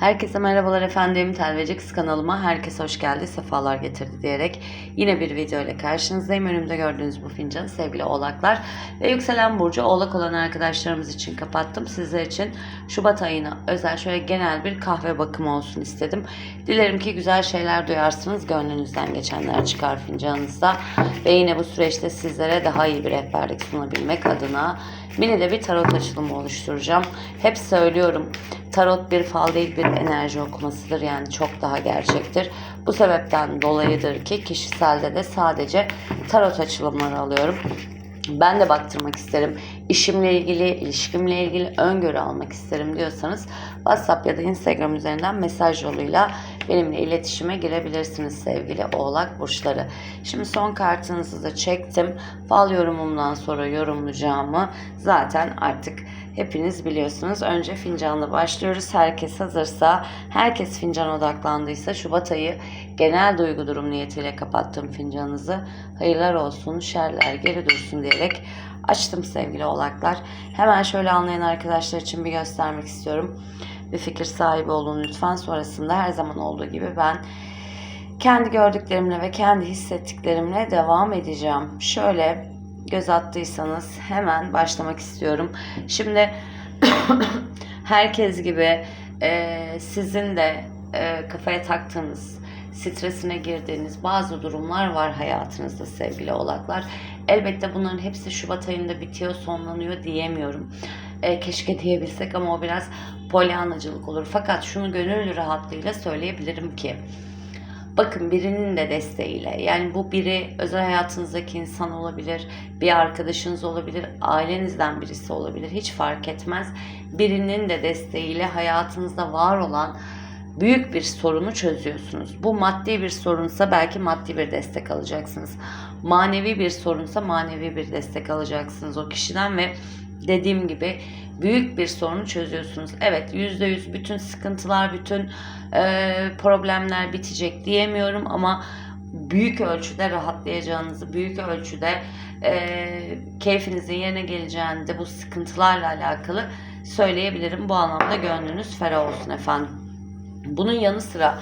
Herkese merhabalar efendim. Telveci Kız kanalıma herkes hoş geldi, sefalar getirdi diyerek yine bir video ile karşınızdayım. Önümde gördüğünüz bu fincanı sevgili oğlaklar ve yükselen burcu oğlak olan arkadaşlarımız için kapattım. Sizler için Şubat ayına özel şöyle genel bir kahve bakımı olsun istedim. Dilerim ki güzel şeyler duyarsınız. Gönlünüzden geçenler çıkar fincanınızda ve yine bu süreçte sizlere daha iyi bir rehberlik sunabilmek adına mini de bir tarot açılımı oluşturacağım. Hep söylüyorum tarot bir fal değil bir enerji okumasıdır yani çok daha gerçektir. Bu sebepten dolayıdır ki kişiselde de sadece tarot açılımları alıyorum. Ben de baktırmak isterim. İşimle ilgili, ilişkimle ilgili öngörü almak isterim diyorsanız WhatsApp ya da Instagram üzerinden mesaj yoluyla benimle iletişime girebilirsiniz sevgili oğlak burçları. Şimdi son kartınızı da çektim. Fal yorumumdan sonra yorumlayacağımı zaten artık hepiniz biliyorsunuz. Önce fincanla başlıyoruz. Herkes hazırsa, herkes fincan odaklandıysa Şubat ayı genel duygu durum niyetiyle kapattığım fincanınızı hayırlar olsun, şerler geri dursun diyerek açtım sevgili oğlaklar. Hemen şöyle anlayan arkadaşlar için bir göstermek istiyorum. Bir fikir sahibi olun lütfen. Sonrasında her zaman olduğu gibi ben kendi gördüklerimle ve kendi hissettiklerimle devam edeceğim. Şöyle göz attıysanız hemen başlamak istiyorum. Şimdi herkes gibi e, sizin de e, kafaya taktığınız, stresine girdiğiniz bazı durumlar var hayatınızda sevgili oğlaklar. Elbette bunların hepsi Şubat ayında bitiyor, sonlanıyor diyemiyorum. E, keşke diyebilsek ama o biraz polyanacılık olur. Fakat şunu gönül rahatlığıyla söyleyebilirim ki Bakın birinin de desteğiyle yani bu biri özel hayatınızdaki insan olabilir, bir arkadaşınız olabilir, ailenizden birisi olabilir hiç fark etmez. Birinin de desteğiyle hayatınızda var olan büyük bir sorunu çözüyorsunuz. Bu maddi bir sorunsa belki maddi bir destek alacaksınız. Manevi bir sorunsa manevi bir destek alacaksınız o kişiden ve dediğim gibi büyük bir sorunu çözüyorsunuz. Evet %100 bütün sıkıntılar, bütün e, problemler bitecek diyemiyorum ama büyük ölçüde rahatlayacağınızı, büyük ölçüde e, keyfinizin yerine geleceğini de bu sıkıntılarla alakalı söyleyebilirim. Bu anlamda gönlünüz ferah olsun efendim. Bunun yanı sıra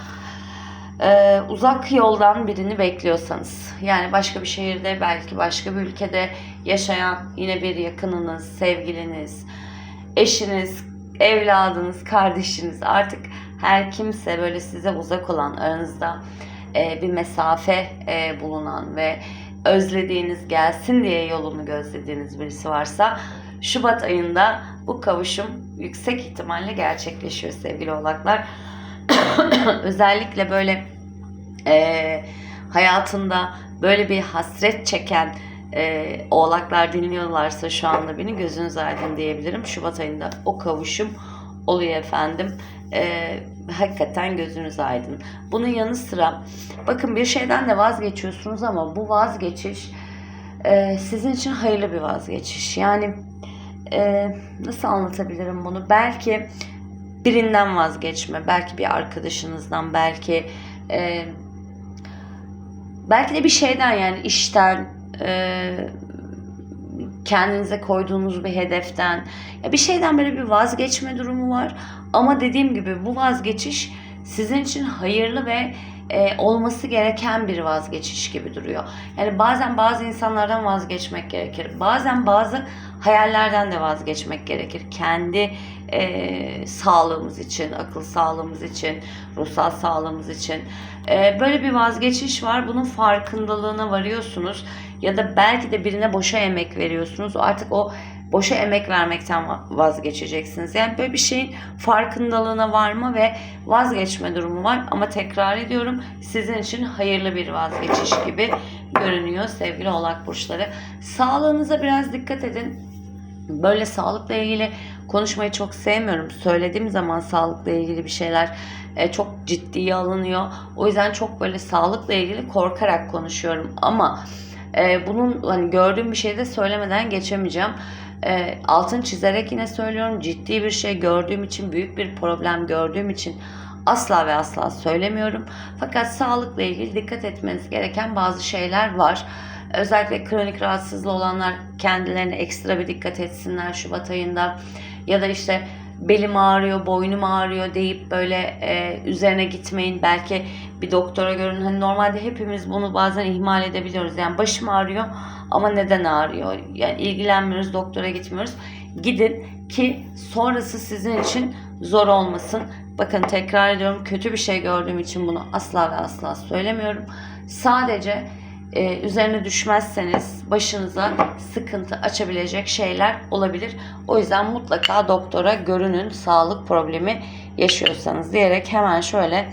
e, uzak yoldan birini bekliyorsanız yani başka bir şehirde belki başka bir ülkede yaşayan yine bir yakınınız, sevgiliniz, eşiniz, evladınız, kardeşiniz artık her kimse böyle size uzak olan aranızda e, bir mesafe e, bulunan ve özlediğiniz gelsin diye yolunu gözlediğiniz birisi varsa Şubat ayında bu kavuşum yüksek ihtimalle gerçekleşiyor sevgili oğlaklar. Özellikle böyle e, hayatında böyle bir hasret çeken e, oğlaklar dinliyorlarsa şu anda beni gözünüz aydın diyebilirim. Şubat ayında o kavuşum oluyor efendim. E, hakikaten gözünüz aydın. Bunun yanı sıra bakın bir şeyden de vazgeçiyorsunuz ama bu vazgeçiş e, sizin için hayırlı bir vazgeçiş. Yani e, nasıl anlatabilirim bunu? Belki birinden vazgeçme, belki bir arkadaşınızdan, belki e, belki de bir şeyden yani işten, e, kendinize koyduğunuz bir hedeften, ya bir şeyden böyle bir vazgeçme durumu var. Ama dediğim gibi bu vazgeçiş sizin için hayırlı ve e, olması gereken bir vazgeçiş gibi duruyor. Yani bazen bazı insanlardan vazgeçmek gerekir. Bazen bazı hayallerden de vazgeçmek gerekir. Kendi e, sağlığımız için, akıl sağlığımız için, ruhsal sağlığımız için. E, böyle bir vazgeçiş var. Bunun farkındalığına varıyorsunuz. Ya da belki de birine boşa emek veriyorsunuz. Artık o boşa emek vermekten vazgeçeceksiniz. Yani böyle bir şeyin farkındalığına varma ve vazgeçme durumu var. Ama tekrar ediyorum sizin için hayırlı bir vazgeçiş gibi görünüyor sevgili oğlak burçları. Sağlığınıza biraz dikkat edin. Böyle sağlıkla ilgili konuşmayı çok sevmiyorum. Söylediğim zaman sağlıkla ilgili bir şeyler e, çok ciddiye alınıyor. O yüzden çok böyle sağlıkla ilgili korkarak konuşuyorum. Ama e, bunun hani gördüğüm bir şeyde söylemeden geçemeyeceğim. E, altın çizerek yine söylüyorum. Ciddi bir şey gördüğüm için, büyük bir problem gördüğüm için asla ve asla söylemiyorum. Fakat sağlıkla ilgili dikkat etmeniz gereken bazı şeyler var. Özellikle kronik rahatsızlığı olanlar kendilerine ekstra bir dikkat etsinler Şubat ayında. Ya da işte belim ağrıyor, boynum ağrıyor deyip böyle e, üzerine gitmeyin. Belki bir doktora görün. Hani normalde hepimiz bunu bazen ihmal edebiliyoruz. Yani başım ağrıyor ama neden ağrıyor? Yani ilgilenmiyoruz, doktora gitmiyoruz. Gidin ki sonrası sizin için zor olmasın. Bakın tekrar ediyorum kötü bir şey gördüğüm için bunu asla ve asla söylemiyorum. Sadece e, üzerine düşmezseniz başınıza sıkıntı açabilecek şeyler olabilir. O yüzden mutlaka doktora görünün sağlık problemi yaşıyorsanız diyerek hemen şöyle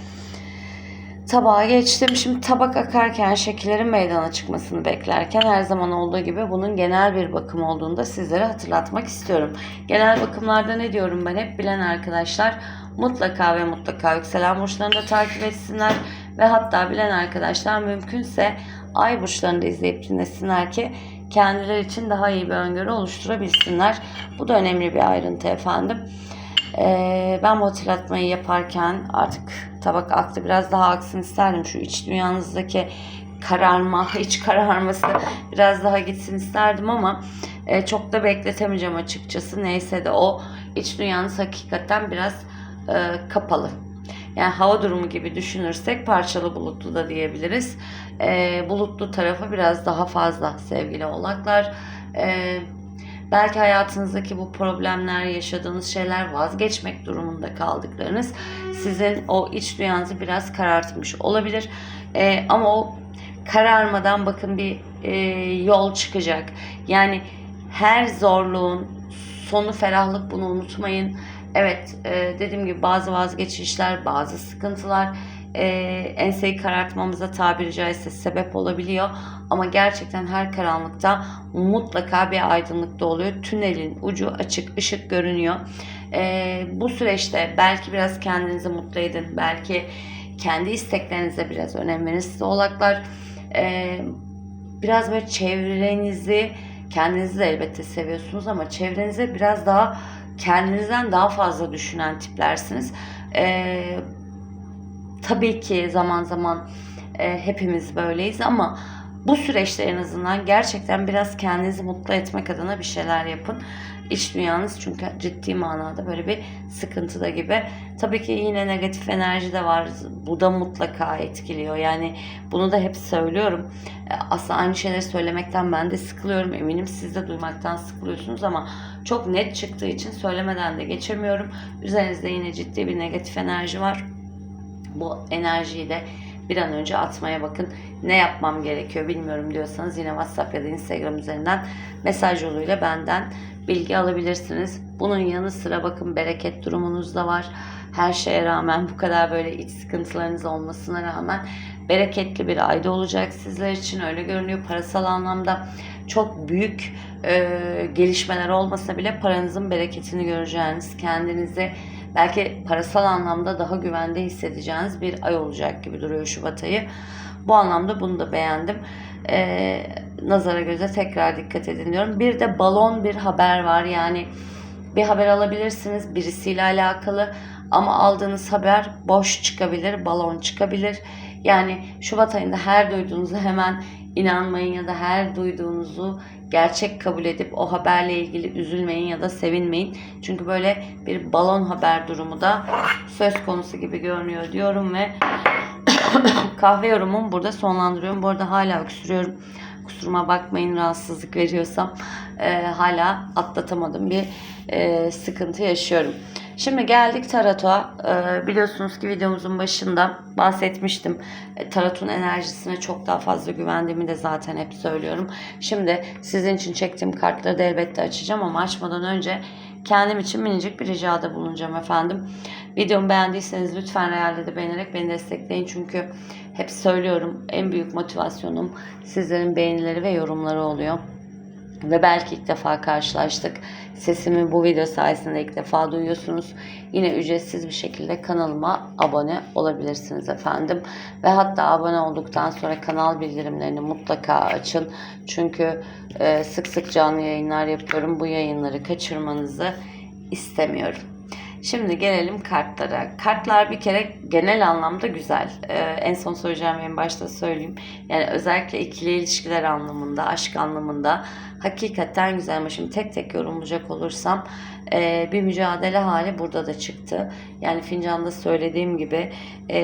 tabağa geçtim. Şimdi tabak akarken şekillerin meydana çıkmasını beklerken her zaman olduğu gibi bunun genel bir bakım olduğunu da sizlere hatırlatmak istiyorum. Genel bakımlarda ne diyorum ben hep bilen arkadaşlar mutlaka ve mutlaka yükselen burçlarını da takip etsinler ve hatta bilen arkadaşlar mümkünse ay burçlarını da izleyip dinlesinler ki kendileri için daha iyi bir öngörü oluşturabilsinler. Bu da önemli bir ayrıntı efendim. Ee, ben bu hatırlatmayı yaparken artık tabak aktı biraz daha aksın isterdim. Şu iç dünyanızdaki kararma, iç kararması biraz daha gitsin isterdim ama e, çok da bekletemeyeceğim açıkçası. Neyse de o iç dünyanız hakikaten biraz e, kapalı. Yani hava durumu gibi düşünürsek parçalı bulutlu da diyebiliriz. E, bulutlu tarafı biraz daha fazla sevgili oğlaklar. E, belki hayatınızdaki bu problemler, yaşadığınız şeyler vazgeçmek durumunda kaldıklarınız sizin o iç dünyanızı biraz karartmış olabilir. E, ama o kararmadan bakın bir e, yol çıkacak. Yani her zorluğun sonu ferahlık bunu unutmayın. Evet e, dediğim gibi bazı vazgeçişler, bazı sıkıntılar e, enseyi karartmamıza tabiri caizse sebep olabiliyor. Ama gerçekten her karanlıkta mutlaka bir aydınlık da oluyor. Tünelin ucu açık, ışık görünüyor. E, bu süreçte belki biraz kendinizi mutlu edin. Belki kendi isteklerinize biraz önem verin. Siz oğlaklar e, biraz böyle çevrenizi kendinizi de elbette seviyorsunuz ama çevrenize biraz daha kendinizden daha fazla düşünen tiplersiniz. Ee, tabii ki zaman zaman e, hepimiz böyleyiz ama bu süreçte en azından gerçekten biraz kendinizi mutlu etmek adına bir şeyler yapın. İç dünyanız çünkü ciddi manada böyle bir sıkıntıda gibi. Tabii ki yine negatif enerji de var. Bu da mutlaka etkiliyor. Yani bunu da hep söylüyorum. E, Aslında aynı şeyleri söylemekten ben de sıkılıyorum. Eminim siz de duymaktan sıkılıyorsunuz ama çok net çıktığı için söylemeden de geçemiyorum. Üzerinizde yine ciddi bir negatif enerji var. Bu enerjiyi de bir an önce atmaya bakın. Ne yapmam gerekiyor bilmiyorum diyorsanız yine WhatsApp ya da Instagram üzerinden mesaj yoluyla benden bilgi alabilirsiniz. Bunun yanı sıra bakın bereket durumunuz da var. Her şeye rağmen bu kadar böyle iç sıkıntılarınız olmasına rağmen bereketli bir ayda olacak sizler için öyle görünüyor. Parasal anlamda çok büyük e, gelişmeler olmasa bile paranızın bereketini göreceğiniz, kendinizi belki parasal anlamda daha güvende hissedeceğiniz bir ay olacak gibi duruyor Şubat ayı. Bu anlamda bunu da beğendim. Ee, nazara göze tekrar dikkat edin diyorum. Bir de balon bir haber var. Yani bir haber alabilirsiniz birisiyle alakalı ama aldığınız haber boş çıkabilir, balon çıkabilir. Yani Şubat ayında her duyduğunuzu hemen inanmayın ya da her duyduğunuzu gerçek kabul edip o haberle ilgili üzülmeyin ya da sevinmeyin. Çünkü böyle bir balon haber durumu da söz konusu gibi görünüyor diyorum ve kahve yorumumu burada sonlandırıyorum. Bu arada hala öksürüyorum. Kusuruma bakmayın rahatsızlık veriyorsam. Ee, hala atlatamadım bir e, sıkıntı yaşıyorum. Şimdi geldik Tarot'a. Ee, biliyorsunuz ki videomuzun başında bahsetmiştim. E, Tarot'un enerjisine çok daha fazla güvendiğimi de zaten hep söylüyorum. Şimdi sizin için çektiğim kartları da elbette açacağım ama açmadan önce kendim için minicik bir ricada bulunacağım efendim. Videomu beğendiyseniz lütfen realde de beğenerek beni destekleyin. Çünkü hep söylüyorum en büyük motivasyonum sizlerin beğenileri ve yorumları oluyor. Ve belki ilk defa karşılaştık. Sesimi bu video sayesinde ilk defa duyuyorsunuz. Yine ücretsiz bir şekilde kanalıma abone olabilirsiniz efendim. Ve hatta abone olduktan sonra kanal bildirimlerini mutlaka açın. Çünkü e, sık sık canlı yayınlar yapıyorum. Bu yayınları kaçırmanızı istemiyorum. Şimdi gelelim kartlara. Kartlar bir kere genel anlamda güzel. Ee, en son söyleyeceğim en başta söyleyeyim. Yani özellikle ikili ilişkiler anlamında, aşk anlamında hakikaten güzel. Ama şimdi tek tek yorumlayacak olursam e, bir mücadele hali burada da çıktı. Yani fincanda söylediğim gibi e,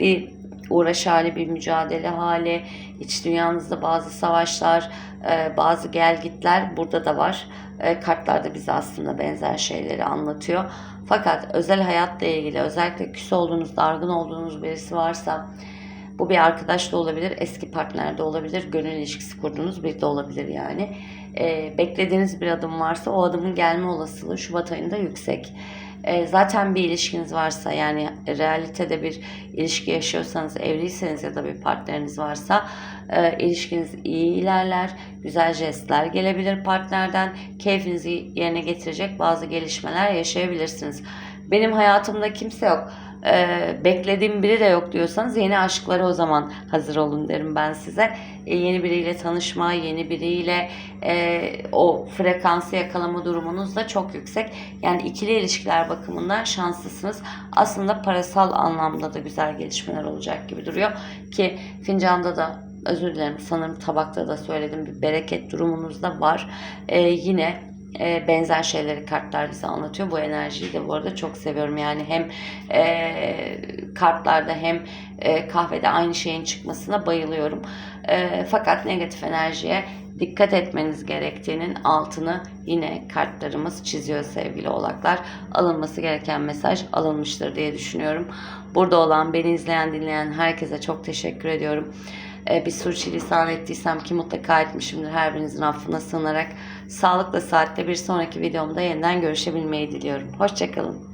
bir uğraş hali, bir mücadele hali, iç dünyanızda bazı savaşlar, e, bazı gelgitler burada da var. E, kartlar da bize aslında benzer şeyleri anlatıyor. Fakat özel hayatla ilgili özellikle küs olduğunuz, dargın olduğunuz birisi varsa bu bir arkadaş da olabilir, eski partner de olabilir, gönül ilişkisi kurduğunuz biri de olabilir yani. E, beklediğiniz bir adım varsa o adımın gelme olasılığı Şubat ayında yüksek. E, zaten bir ilişkiniz varsa yani realitede bir ilişki yaşıyorsanız, evliyseniz ya da bir partneriniz varsa e, ilişkiniz iyi ilerler, güzel jestler gelebilir partnerden, keyfinizi yerine getirecek bazı gelişmeler yaşayabilirsiniz. Benim hayatımda kimse yok. E, beklediğim biri de yok diyorsanız yeni aşklara o zaman hazır olun derim ben size. E, yeni biriyle tanışma, yeni biriyle e, o frekansı yakalama durumunuz da çok yüksek. Yani ikili ilişkiler bakımından şanslısınız. Aslında parasal anlamda da güzel gelişmeler olacak gibi duruyor. Ki fincanda da özür dilerim sanırım tabakta da söyledim bir bereket durumunuz da var. E, yine e, benzer şeyleri kartlar bize anlatıyor. Bu enerjiyi de bu arada çok seviyorum. Yani hem e, kartlarda hem e, kahvede aynı şeyin çıkmasına bayılıyorum. E, fakat negatif enerjiye dikkat etmeniz gerektiğinin altını yine kartlarımız çiziyor sevgili oğlaklar. Alınması gereken mesaj alınmıştır diye düşünüyorum. Burada olan, beni izleyen, dinleyen herkese çok teşekkür ediyorum. Ee, bir sürçülisan ettiysem ki mutlaka etmişimdir her birinizin affına sığınarak. Sağlıkla saatte bir sonraki videomda yeniden görüşebilmeyi diliyorum. Hoşçakalın.